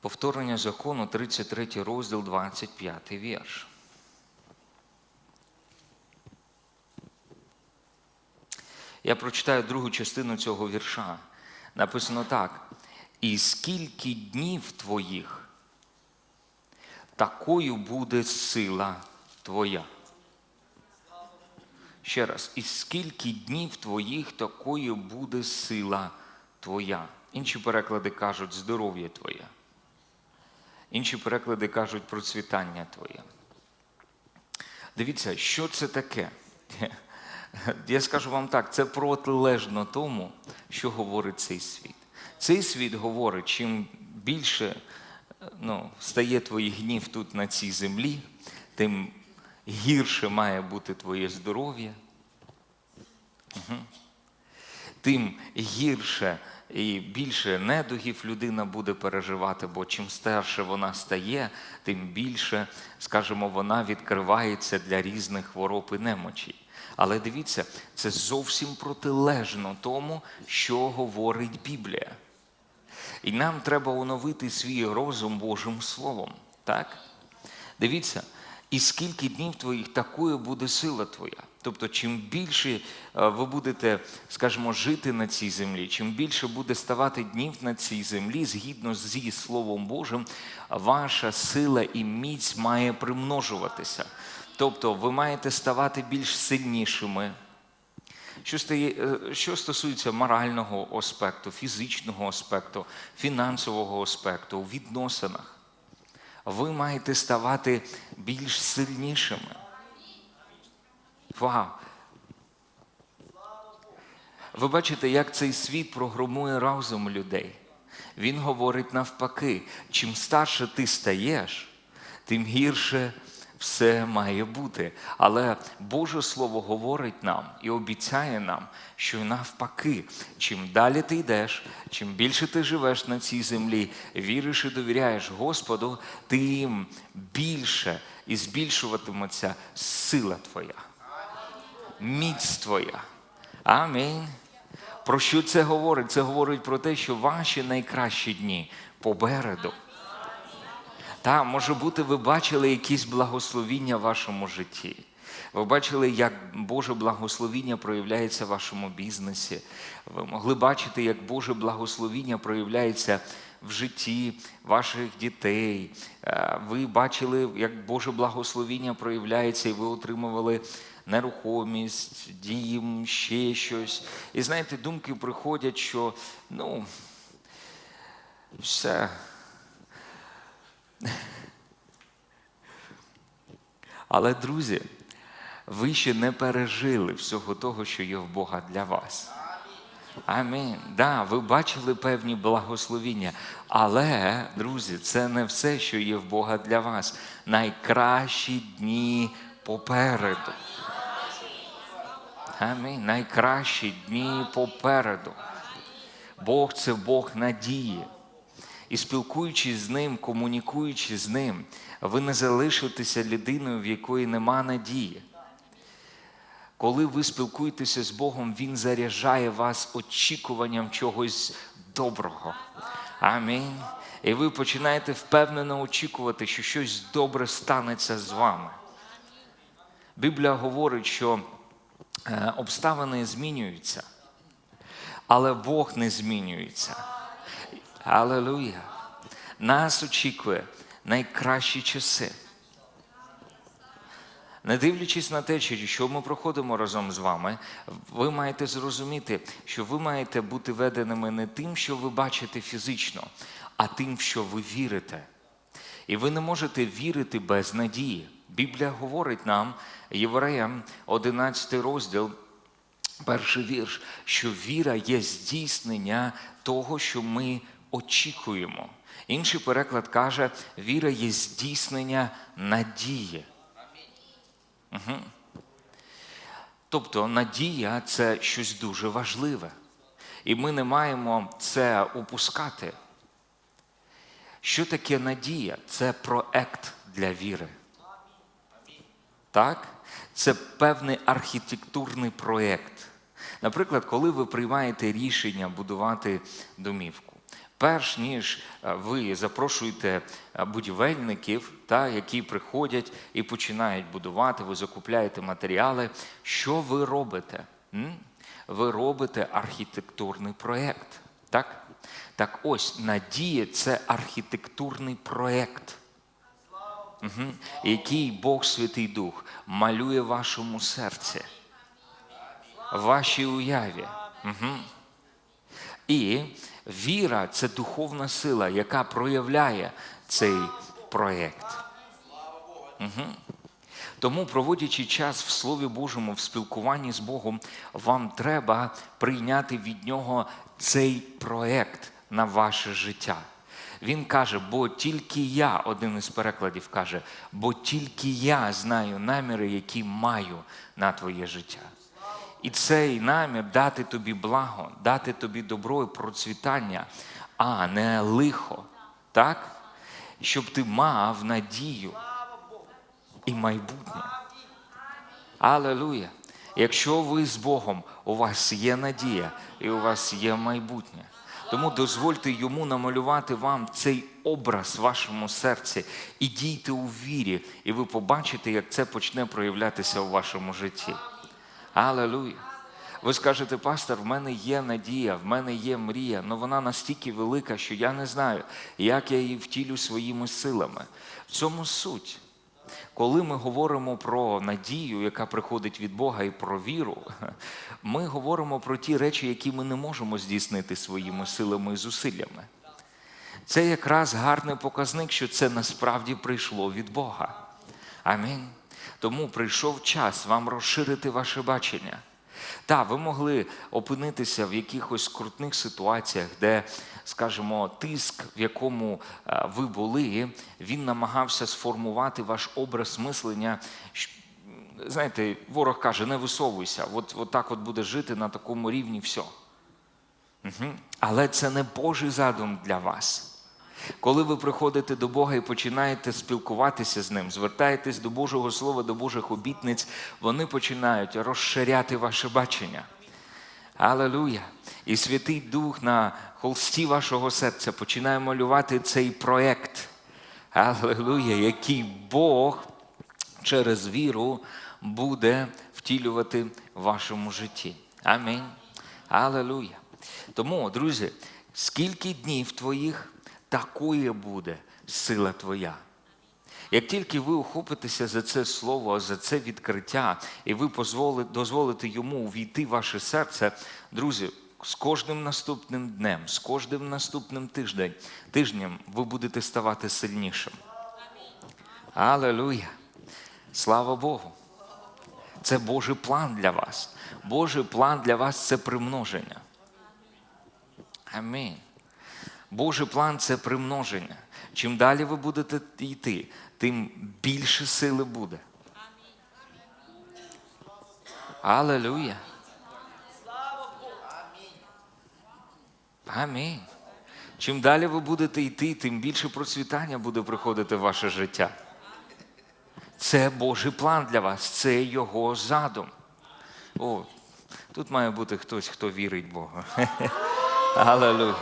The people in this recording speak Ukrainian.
Повторення закону, 33 розділ, 25 вірш. Я прочитаю другу частину цього вірша. Написано так: І скільки днів твоїх, такою буде сила твоя. Ще раз, і скільки днів твоїх, такою буде сила твоя. Інші переклади кажуть здоров'я твоє. Інші переклади кажуть процвітання твоє. Дивіться, що це таке? Я скажу вам так, це протилежно тому, що говорить цей світ. Цей світ говорить, чим більше ну, стає твоїх гнів тут на цій землі, тим гірше має бути твоє здоров'я, Угу. Тим гірше і більше недугів людина буде переживати, бо чим старше вона стає, тим більше, скажімо, вона відкривається для різних хвороб і немочей. Але дивіться, це зовсім протилежно тому, що говорить Біблія. І нам треба оновити свій розум Божим Словом. Так? Дивіться, і скільки днів твоїх такою буде сила твоя. Тобто, чим більше е, ви будете, скажімо, жити на цій землі, чим більше буде ставати днів на цій землі, згідно зі Словом Божим, ваша сила і міць має примножуватися. Тобто, ви маєте ставати більш сильнішими. Що, стає, е, що стосується морального аспекту, фізичного аспекту, фінансового аспекту, у відносинах, ви маєте ставати більш сильнішими. Вау! Ви бачите, як цей світ програмує разум людей. Він говорить навпаки, чим старше ти стаєш, тим гірше все має бути. Але Боже Слово говорить нам і обіцяє нам, що навпаки, чим далі ти йдеш, чим більше ти живеш на цій землі, віриш і довіряєш Господу, тим більше і збільшуватиметься сила твоя, міць твоя. Амінь. Про що це говорить? Це говорить про те, що ваші найкращі дні попереду. Та, може бути, ви бачили якісь благословіння в вашому житті. Ви бачили, як Боже благословіння проявляється в вашому бізнесі. Ви могли бачити, як Боже благословіння проявляється в житті ваших дітей. Е, Ви бачили, як Боже благословіння проявляється, і ви отримували нерухомість, дім, ще щось. І знаєте, думки приходять, що ну, все. Але, друзі, ви ще не пережили всього того, що є в Бога для вас. Амінь. Да, ви бачили певні благословіння. Але, друзі, це не все, що є в Бога для вас. Найкращі дні попереду. Амінь. Найкращі дні попереду. Бог це Бог надії. І спілкуючись з ним, комунікуючи з ним, ви не залишитеся людиною, в якої нема надії. Коли ви спілкуєтеся з Богом, Він заряджає вас очікуванням чогось доброго. Амінь. І ви починаєте впевнено очікувати, що щось добре станеться з вами. Біблія говорить, що е, обставини змінюються, але Бог не змінюється. Алелуя! Нас очікує найкращі часи. Не дивлячись на те, що ми проходимо разом з вами, ви маєте зрозуміти, що ви маєте бути веденими не тим, що ви бачите фізично, а тим, що ви вірите. І ви не можете вірити без надії. Біблія говорить нам, Євреям, 11 розділ, перший вірш, що віра є здійснення того, що ми очікуємо. Інший переклад каже, віра є здійснення надії. Угу. Тобто надія це щось дуже важливе. І ми не маємо це упускати. Що таке надія? Це проект для віри. Так? Це певний архітектурний проєкт. Наприклад, коли ви приймаєте рішення будувати домівку, перш ніж е, ви запрошуєте е, будівельників, та, які приходять і починають будувати, ви закупляєте матеріали, що ви робите? Ви робите архітектурний проєкт. Так? Так ось надія це архітектурний проєкт угу. який Бог Святий Дух малює вашому серці, вашій уяві. Угу. І віра це духовна сила, яка проявляє цей проєкт. Угу. Тому, проводячи час в Слові Божому, в спілкуванні з Богом, вам треба прийняти від нього цей проєкт на ваше життя. Він каже, бо тільки я, один із перекладів каже, бо тільки я знаю наміри, які маю на твоє життя. І цей намір дати тобі благо, дати тобі добро і процвітання, а не лихо, так? Щоб ти мав надію і майбутнє. Алелуя! Якщо ви з Богом, у вас є надія і у вас є майбутнє. Тому дозвольте йому намалювати вам цей образ в вашому серці і дійте у вірі, і ви побачите, як це почне проявлятися у вашому житті. Алелуя! Ви скажете, пастор, в мене є надія, в мене є мрія, але вона настільки велика, що я не знаю, як я її втілю своїми силами. В цьому суть. Коли ми говоримо про надію, яка приходить від Бога, і про віру, ми говоримо про ті речі, які ми не можемо здійснити своїми силами і зусиллями. Це якраз гарний показник, що це насправді прийшло від Бога. Амінь. Тому прийшов час вам розширити ваше бачення. Так, ви могли опинитися в якихось скрутних ситуаціях, де, скажімо, тиск, в якому е, ви були, він намагався сформувати ваш образ мислення. Знаєте, ворог каже, не висовуйся, от, от так от буде жити на такому рівні все. Угу. Але це не Божий задум для вас. Коли ви приходите до Бога і починаєте спілкуватися з Ним, звертаєтесь до Божого Слова, до Божих обітниць, вони починають розширяти ваше бачення. Алелуя! І Святий Дух на холсті вашого серця починає малювати цей проєкт. Алелуя, який Бог через віру буде втілювати в вашому житті. Амінь. Алелуя. Тому, друзі, скільки днів твоїх, такою буде сила твоя. Як тільки ви ухопитеся за це слово, за це відкриття, і ви дозволите йому увійти в ваше серце, друзі, з кожним наступним днем, з кожним наступним тиждень, тижнем ви будете ставати сильнішим. Алелуя! Слава Богу! Це Божий план для вас. Божий план для вас це примноження. Амінь. Божий план це примноження. Чим далі ви будете йти, тим більше сили буде. Алелуя. Амінь. Чим далі ви будете йти, тим більше процвітання буде приходити в ваше життя. Це Божий план для вас, це його задум. О, тут має бути хтось, хто вірить Богу. Алелуя.